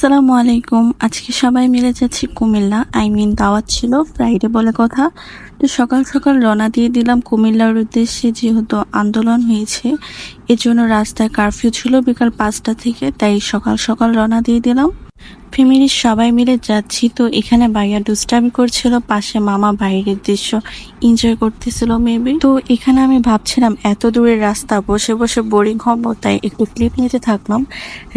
আসসালামু আলাইকুম। আজকে সবাই মিলে যাচ্ছি কুমিল্লা। আই মিন দাওয়াত ছিল ফ্রাইডে বলে কথা। তো সকাল সকাল রওনা দিয়ে দিলাম কুমিল্লার উদ্দেশ্যে, যেহেতু আন্দোলন হয়েছে, এজন্য রাস্তায় কারফিউ ছিল বিকাল পাঁচটা থেকে, তাই সকাল সকাল রওনা দিয়ে দিলাম। ফ্যামিলির সবাই মিলে যাচ্ছি, তো এখানে ভাইয়া ডিস্টার্ব করছিল, পাশে মামা বাইরের দৃশ্য এনজয় করতেছিল মেবি তো এখানে আমি ভাবছিলাম, এত দূরের রাস্তা, বসে বসে বোরিং হব, তাই একটু ক্লিপ নিতে থাকলাম।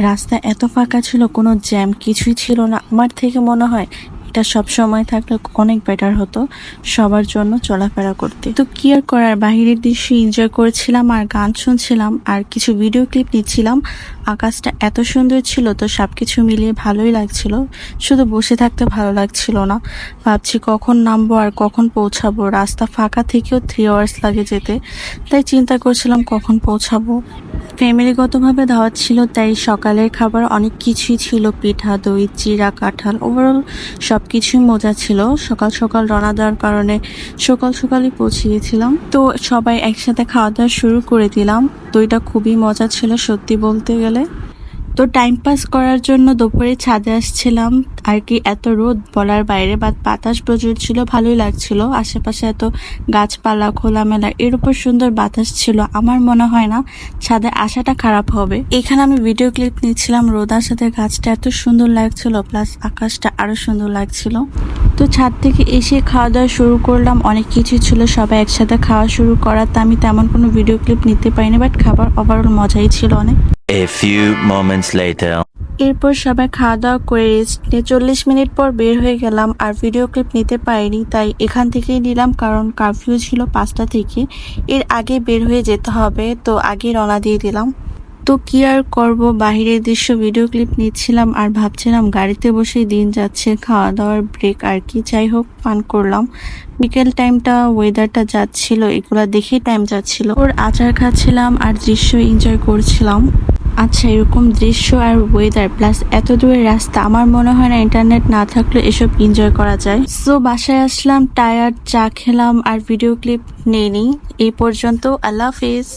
রাস্তা এত ফাঁকা ছিল, কোনো জ্যাম কিছুই ছিল না। আমার থেকে মনে হয় এটা সব সময় থাকলে অনেক বেটার হতো। সবার জন্য চলাফেরা করতে। তো কি আর করার? বাহিরের দৃশ্য এনজয় করেছিলাম আর গান শুনছিলাম আর কিছু ভিডিও ক্লিপ নিচ্ছিলাম। আকাশটা এত সুন্দর ছিল তো সব কিছু মিলিয়ে ভালোই লাগছিল। শুধু বসে থাকতে ভালো লাগছিল না। ভাবছি কখন নামবো আর কখন পৌঁছাবো? রাস্তা ফাঁকা থেকেও থ্রি আওয়ার্স লাগে যেতে। তাই চিন্তা করছিলাম কখন পৌঁছাবো। ফ্যামিলিগতভাবে দাওয়াত ছিল, তাই সকালের খাবার অনেক কিছুই ছিল, পিঠা, দই, চিরা, কাঁঠাল ওভারঅল সব কিছুই মজা ছিল। সকাল সকাল রওনা দেওয়ার কারণে সকাল সকালই পৌঁছে গেছিলাম তো সবাই একসাথে খাওয়া দাওয়া শুরু করে দিলাম। দইটা খুবই মজা ছিল, সত্যি বলতে গেলে। তো টাইম পাস করার জন্য দুপুরে ছাদে আসছিলাম। আর কি এত রোদ বলার বাইরে বা বাতাস প্রচুর ছিল, ভালোই লাগছিল। আশেপাশে এত গাছপালা, খোলামেলা, এর উপর সুন্দর বাতাস ছিল। আমার মনে হয় না ছাদে আসাটা খারাপ হবে। এখানে আমি ভিডিও ক্লিপ নিচ্ছিলাম, রোদার সাথে গাছটা এত সুন্দর লাগছিল প্লাস আকাশটা আরও সুন্দর লাগছিল। তো ছাদ থেকে এসে খাওয়া দাওয়া শুরু করলাম। অনেক কিছু ছিল, সবাই একসাথে খাওয়া শুরু করার তা আমি তেমন কোনো ভিডিও ক্লিপ নিতে পারিনি বাট খাবার ওভারঅল মজাই ছিল অনেক। A few moments later. এরপর সবাই খাওয়া দাওয়া করে রেস্ট নিয়ে চল্লিশ মিনিট পর বের হয়ে গেলাম আর ভিডিও ক্লিপ নিতে পারিনি, তাই এখান থেকেই নিলাম কারণ কারফিউ ছিল পাঁচটা থেকে। এর আগে বের হয়ে যেতে হবে, তো আগে রওনা দিয়ে দিলাম। তো কি আর করব, বাহিরের দৃশ্য ভিডিও ক্লিপ নিচ্ছিলাম আর ভাবছিলাম গাড়িতে বসেই দিন যাচ্ছে খাওয়া দাওয়ার ব্রেক আর কি, যাই হোক পান করলাম। বিকেল টাইমটা ওয়েদারটা যাচ্ছিল, এগুলা দেখেই টাইম যাচ্ছিল। ওর আচার খাচ্ছিলাম আর দৃশ্য এনজয় করছিলাম। আচ্ছা এরকম দৃশ্য আর ওয়েদার প্লাস এত দূরের রাস্তা, আমার মনে হয় না ইন্টারনেট না থাকলে এসব এনজয় করা যায়। সো বাসায় আসলাম টায়ার চা খেলাম আর ভিডিও ক্লিপ নেই এই পর্যন্ত, আল্লাহ হাফিজ।